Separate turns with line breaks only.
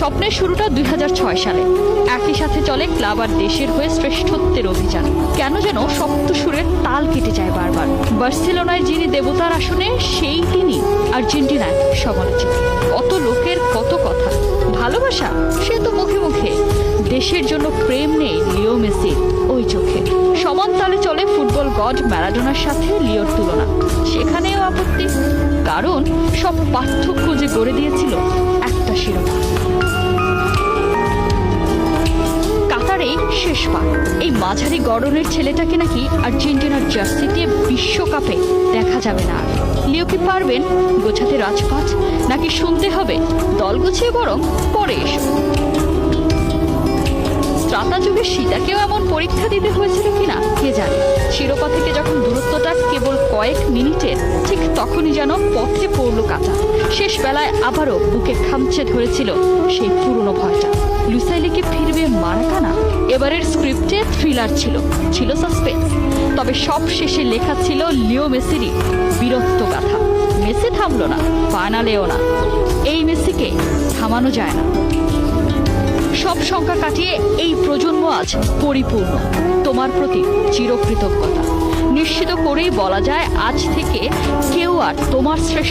স্বপ্নের শুরুটা দুই হাজার ছয় সালে। একই সাথে চলে ক্লাব আর দেশের হয়ে শ্রেষ্ঠত্বের অভিযান। কেন যেন সপ্ত সুরের তাল কেটে যায় বারবার। বার্সেলোনায় যিনি দেবতার আসনে, সেই তিনি। আর্জেন্টিনায় সমালোচিত। কত লোকের কত কথা। ভালোবাসা, সে তো মুখে মুখে। দেশের জন্য প্রেম নেই লিও মেসির ওই চোখে। সমান তালে চলে ফুটবল গড ম্যারাডোনার সাথে লিওর তুলনা। সেখানেও আপত্তি। কারণ সব পার্থক্য যে গড়ে দিয়েছিল শেষ পা এই মাঝারি গড়নের ছেলেটাকে নাকি আর্জেন্টিনার জার্সি দিয়ে বিশ্বকাপে দেখা যাবে না। লিও কি পারবেন গোছাতে রাজপাট নাকি শুনতে হবে দল গুছিয়ে বরং পরে ত্রাতা যুগে সীতাকেও এমন পরীক্ষা দিতে হয়েছিল কিনা কে জানে? শিরোপা থেকে যখন দূরত্বটা কেবল কয়েক মিনিটের, ঠিক তখনই যেন পথে পড়ল কাঁচা শেষ বেলায় আবারও বুকে খামচে ধরেছিল সেই পুরনো ভয়টা। লুসাইলিকে ফিরবে মারাকানা? এবারের স্ক্রিপ্টে থ্রিলার ছিল ছিল সাসপেন্স তবে সব শেষে লেখা ছিল লিও মেসিরই বীরত্ব গাথা। মেসি থামলো না ফাইনালেও না। এই মেসিকে থামানো যায় না। সব সংখ্যা কাটিয়ে এই প্রজন্ম আজ পরিপূর্ণ। তোমার প্রতি চিরকৃতজ্ঞতা। নিশ্চিত করেই বলা যায়, আজ থেকে কেউ আর তোমার শ্রেষ্ঠ